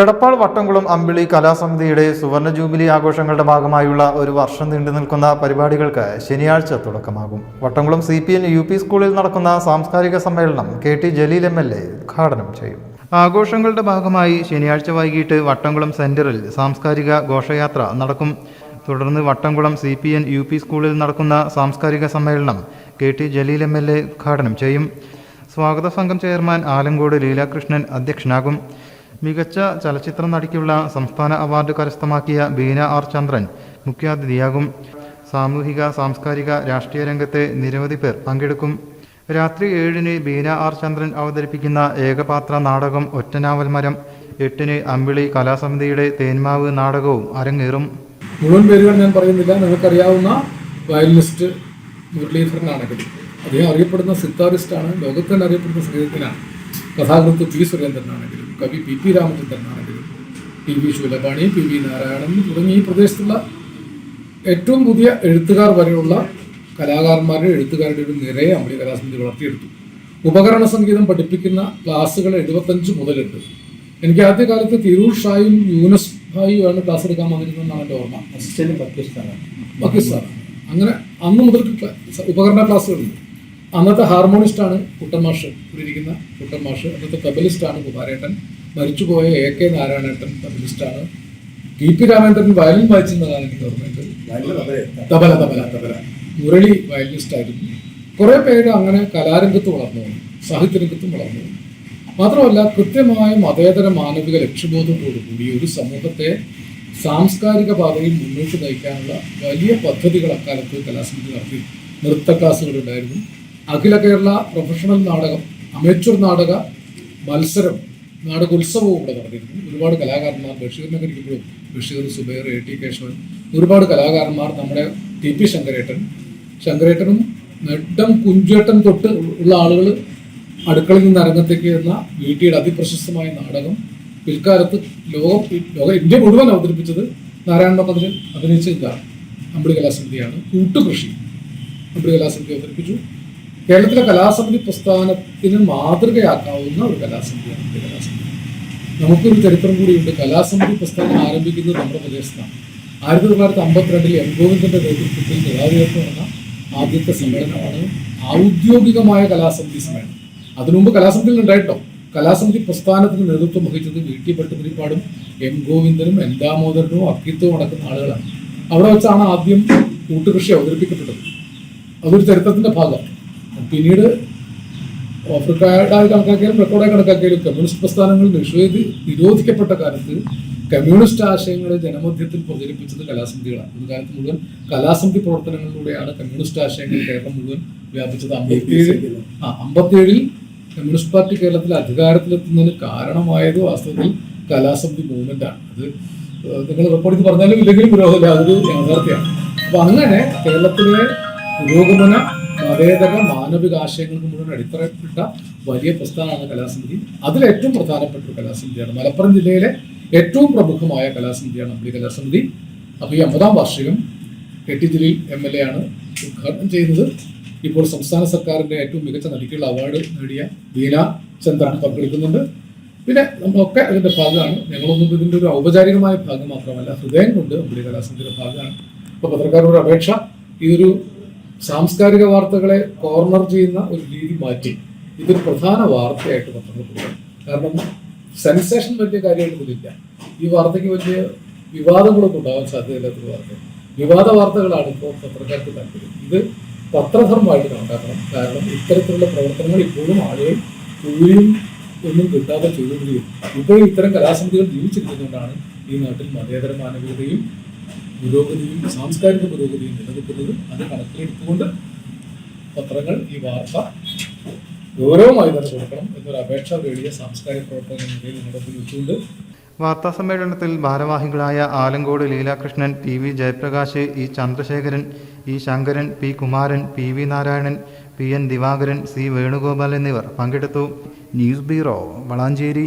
എടപ്പാൾ വട്ടംകുളം അമ്പിളി കലാസമിതിയുടെ സുവർണ ജൂബിലി ആഘോഷങ്ങളുടെ ഭാഗമായുള്ള ഒരു വർഷം നീണ്ടു നിൽക്കുന്ന പരിപാടികൾക്ക് ശനിയാഴ്ച തുടക്കമാകും. Vattamkulam C P N U P സ്കൂളിൽ നടക്കുന്ന സാംസ്കാരിക സമ്മേളനം K T Jaleel M L A ഉദ്ഘാടനം ചെയ്യും. ആഘോഷങ്ങളുടെ ഭാഗമായി ശനിയാഴ്ച വൈകിട്ട് വട്ടംകുളം സെന്ററിൽ സാംസ്കാരിക ഘോഷയാത്ര നടക്കും. തുടർന്ന് Vattamkulam C P N U P സ്കൂളിൽ നടക്കുന്ന സാംസ്കാരിക സമ്മേളനം K T Jaleel M L A ഉദ്ഘാടനം ചെയ്യും. സ്വാഗത സംഘം ചെയർമാൻ ആലങ്കോട് ലീലാകൃഷ്ണൻ അധ്യക്ഷനാകും. മികച്ച ചലച്ചിത്ര നടിക്കുള്ള സംസ്ഥാന അവാർഡ് കരസ്ഥമാക്കിയ ബീന ആർ ചന്ദ്രൻ മുഖ്യാതിഥിയാകും. സാമൂഹിക സാംസ്കാരിക രാഷ്ട്രീയ രംഗത്തെ നിരവധി പേർ പങ്കെടുക്കും. രാത്രി ഏഴിന് ബീന ആർ ചന്ദ്രൻ അവതരിപ്പിക്കുന്ന ഏകപാത്ര നാടകം ഒറ്റനാവൽ മരം എട്ടിന് അമ്പിളി കലാസമിതിയുടെ തേന്മാവ് നാടകവും അരങ്ങേറും. മുഴുവൻ പേരുകൾ ഞാൻ പറയുന്നില്ല നിങ്ങൾക്കറിയാവുന്ന വയലിനിസ്റ്റ് മുരളീധരനാണെങ്കിലും അദ്ദേഹം അറിയപ്പെടുന്ന സിത്താറിസ്റ്റാണ് ലോകത്തിൽ അറിയപ്പെടുന്ന സംഗീതത്തിനാണ് കഥാകൃത്ത് പി സുരേന്ദ്രനാണെങ്കിലും കവി P P രാമചന്ദ്രനാണെങ്കിലും T V Shoolapani P V Narayanan തുടങ്ങി ഈ പ്രദേശത്തുള്ള ഏറ്റവും പുതിയ എഴുത്തുകാർ വരെയുള്ള കലാകാരന്മാരുടെ എഴുത്തുകാരുടെ ഒരു നിരയെ അമ്പലി കലാസമിതി വളർത്തിയെടുത്തു. ഉപകരണ സംഗീതം പഠിപ്പിക്കുന്ന ക്ലാസ്സുകൾ എഴുപത്തഞ്ച് മുതലുണ്ട് എനിക്ക് ആദ്യകാലത്ത് തിരൂർ ഷായും യൂനസ് ഭായിയുമാണ് ക്ലാസ് എടുക്കാൻ വന്നിരുന്നതെന്നാണ് എന്റെ ഓർമ്മ. പാകിസ്ഥാനാണ് പാകിസ്ഥാനാണ് അങ്ങനെ അന്ന് മുതൽ ഉപകരണ ക്ലാസ്സുകളുണ്ട് അന്നത്തെ ഹാർമോണിസ്റ്റാണ് കുട്ടൻ മാഷ്. ഇരിക്കുന്ന കുട്ടൻ മാഷ്. അന്നത്തെ തബലിസ്റ്റാണ് കുമാരേട്ടൻ. മരിച്ചുപോയ എ കെ നാരായണേട്ടൻ തബലിസ്റ്റാണ് ടി പി രാമേന്ദ്രൻ വയലിൻ വായിച്ചിരുന്നതാണ് എനിക്ക് ഓർമ്മയുണ്ട്. തബല തബല തബല മുരളി വയലിനിസ്റ്റ് ആയിരുന്നു. കുറെ പേര് അങ്ങനെ കലാരംഗത്ത് വളർന്നു സാഹിത്യരംഗത്തും വളർന്നു മാത്രമല്ല കൃത്യമായ മതേതര മാനവിക ലക്ഷ്യബോധത്തോടു കൂടി ഒരു സമൂഹത്തെ സാംസ്കാരിക പാതയിൽ മുന്നോട്ട് നയിക്കാനുള്ള വലിയ പദ്ധതികൾ അക്കാലത്ത് കലാസമിതി നടത്തി. നൃത്ത ക്ലാസ്സുകൾ ഉണ്ടായിരുന്നു അഖില കേരള പ്രൊഫഷണൽ നാടകം അമേച്വർ നാടക മത്സരം നാടകോത്സവവും ഇവിടെ നടന്നിരുന്നു ഒരുപാട് കലാകാരന്മാർ ബഷീറിനൊക്കെ ഇരിക്കുമ്പോഴും ബഷീർ സുബൈർ എ ടി കേശവൻ ഒരുപാട് കലാകാരന്മാർ നമ്മുടെ ടി പി ശങ്കരേട്ടൻ. ശങ്കരേട്ടനും നെട്ടം കുഞ്ചേട്ടൻ തൊട്ട് ഉള്ള ആളുകൾ അടുക്കളയിൽ നിന്ന് അരങ്ങത്തേക്ക് എന്ന വീട്ടിയുടെ അതിപ്രശസ്തമായ നാടകം. പിൽക്കാലത്ത് ലോകം ലോക ഇന്ത്യ മുഴുവൻ അവതരിപ്പിച്ചത് നാരായണ പദ്ധതി അഭിനയിച്ച ഇതാണ്. അമ്പിളി കലാസമിതിയാണ്. കൂട്ടുകൃഷി. അമ്പിളി കലാസമിതി അവതരിപ്പിച്ചു. കേരളത്തിലെ കലാസമിതി പ്രസ്ഥാനത്തിന് മാതൃകയാക്കാവുന്ന ഒരു കലാസമിതിയാണ് അമ്പിളി കലാസമിതി. നമുക്കൊരു ചരിത്രം കൂടിയുണ്ട്. കലാസമിതി പ്രസ്ഥാനം ആരംഭിക്കുന്നത് നമ്മുടെ പ്രദേശത്താണ്. ആയിരത്തി തൊള്ളായിരത്തി അമ്പത്തിരണ്ടിൽ എം ഗോവിന്ദന്റെ നേതൃത്വത്തിൽ നിലാവിയർത്ത് നടന്ന ആദ്യത്തെ സമ്മേളനമാണ് ഔദ്യോഗികമായ കലാസമിതി സമ്മേളനം. അതിനുമുമ്പ് കലാസമിതിയിൽ ഉണ്ടായിട്ടോ? കലാസമിതി പ്രസ്ഥാനത്തിന് നേതൃത്വം വഹിച്ചത് വി. ടി. ഭട്ടുതിരിപ്പാടും എം ഗോവിന്ദനും എൻ ദാമോദരനും അക്കിത്തവും അടക്കുന്ന ആളുകളാണ്. അവിടെ വെച്ചാണ് ആദ്യം കൂട്ടുകൃഷി അവതരിപ്പിക്കപ്പെട്ടത്. അതൊരു ചരിത്രത്തിന്റെ ഭാഗം പിന്നീട് ഓഫ്രിക്കായിട്ടായി കണക്കാക്കിയാലും റെക്കോർഡായി കണക്കാക്കിയാലും കമ്മ്യൂണിസ്റ്റ് പ്രസ്ഥാനങ്ങൾ നിഷേധി നിരോധിക്കപ്പെട്ട കാലത്ത് കമ്മ്യൂണിസ്റ്റ് ആശയങ്ങളെ ജനമധ്യത്തിൽ പ്രചരിപ്പിച്ചത് കലാസമിതികളാണ്. ഒരു കാലത്ത് മുഴുവൻ കലാസമിതി പ്രവർത്തനങ്ങളിലൂടെയാണ് കമ്മ്യൂണിസ്റ്റ് ആശയങ്ങൾ കേരളം മുഴുവൻ വ്യാപിച്ചത്. അമ്പത്തിയേഴ് ആ അമ്പത്തിയേഴിൽ കമ്മ്യൂണിസ്റ്റ് പാർട്ടി കേരളത്തിൽ അധികാരത്തിലെത്തുന്നതിന് കാരണമായത് വാസ്തവത്തിൽ കലാസമിതി മൂവ്മെന്റ് ആണ്. അത് നിങ്ങൾ റിപ്പോർട്ട് ചെയ്ത് പറഞ്ഞാലും ഇല്ലെങ്കിലും പുരോഗമില്ല അതൊരു യാഥാർത്ഥ്യമാണ് അപ്പൊ അങ്ങനെ കേരളത്തിലെ പുരോഗമന മതേതര മാനവിക ആശയങ്ങൾക്ക് മുഴുവൻ അടിത്തറയിട്ട വലിയ പ്രസ്ഥാനമാണ് കലാസമിതി. അതിൽ ഏറ്റവും പ്രധാനപ്പെട്ട ഒരു കലാസമിതിയാണ്. മലപ്പുറം ജില്ലയിലെ ഏറ്റവും പ്രമുഖമായ കലാസമിതിയാണ് അമ്പിളി കലാസമിതി. അപ്പോൾ ഈ അമ്പതാം വാർഷികം K T Jaleel M L A ആണ് ഉദ്ഘാടനം ചെയ്യുന്നത്. ഇപ്പോൾ സംസ്ഥാന സർക്കാരിന്റെ ഏറ്റവും മികച്ച നടിക്കുള്ള അവാർഡ് നേടിയ ദീന ചന്ദ്രൻ പങ്കെടുക്കുന്നുണ്ട്. പിന്നെ നമ്മളൊക്കെ അതിന്റെ ഭാഗമാണ്. ഞങ്ങളൊന്നും ഇതിന്റെ ഒരു ഔപചാരികമായ ഭാഗം മാത്രമല്ല ഹൃദയം കൊണ്ട് അമ്പിളി കലാസമിതിയുടെ ഭാഗമാണ്. ഇപ്പോൾ പത്രക്കാരുടെ അപേക്ഷ. ഇതൊരു സാംസ്കാരിക വാർത്തകളെ കോർണർ ചെയ്യുന്ന ഒരു രീതി മാറ്റി. ഇതൊരു പ്രധാന വാർത്തയായിട്ട് പത്രങ്ങൾ കൊടുക്കണം കാരണം സെൻസേഷൻ വലിയ കാര്യമായിട്ട് ഇതിലില്ല ഈ വാർത്തയ്ക്ക് വലിയ വിവാദങ്ങളൊന്നും ഉണ്ടാകാൻ സാധ്യതയില്ലാത്തൊരു വാർത്ത. വിവാദ വാർത്തകളാണ് ഇപ്പോൾ പത്രക്കാർക്ക് താല്പര്യം. ഇത് പത്രധർമ്മമായിട്ട് കണക്കാക്കണം. കാരണം ഇത്തരത്തിലുള്ള പ്രവർത്തനങ്ങൾ ഇപ്പോഴും ആളുകൾ കൂലിയും ഒന്നും കിട്ടാതെ ചെയ്തുകൊണ്ടിരിക്കും ഇപ്പോഴും ഇത്തരം കലാസമിതികൾ ജീവിച്ചിരിക്കുന്നതുകൊണ്ടാണ് ഈ നാട്ടിൽ മതേതര മാനവികതയും പുരോഗതിയും സാംസ്കാരിക പുരോഗതിയും നിലനിൽക്കുന്നത് അത് കണക്കിലെടുത്തുകൊണ്ട് പത്രങ്ങൾ ഈ വാർത്ത ഗൗരവമായി തന്നെ കൊടുക്കണം എന്നൊരു അപേക്ഷ തേടിയ സാംസ്കാരിക പ്രവർത്തകർ എന്ന നിലയിൽ വാർത്താ സമ്മേളനത്തിൽ ഭാരവാഹികളായ Alankode Leelakrishnan T V Jayaprakash E Chandrasekharan E Sankaran P Kumaran P V Narayanan P N Divakaran C Venugopal എന്നിവർ പങ്കെടുത്തു. News bureau Valanchery.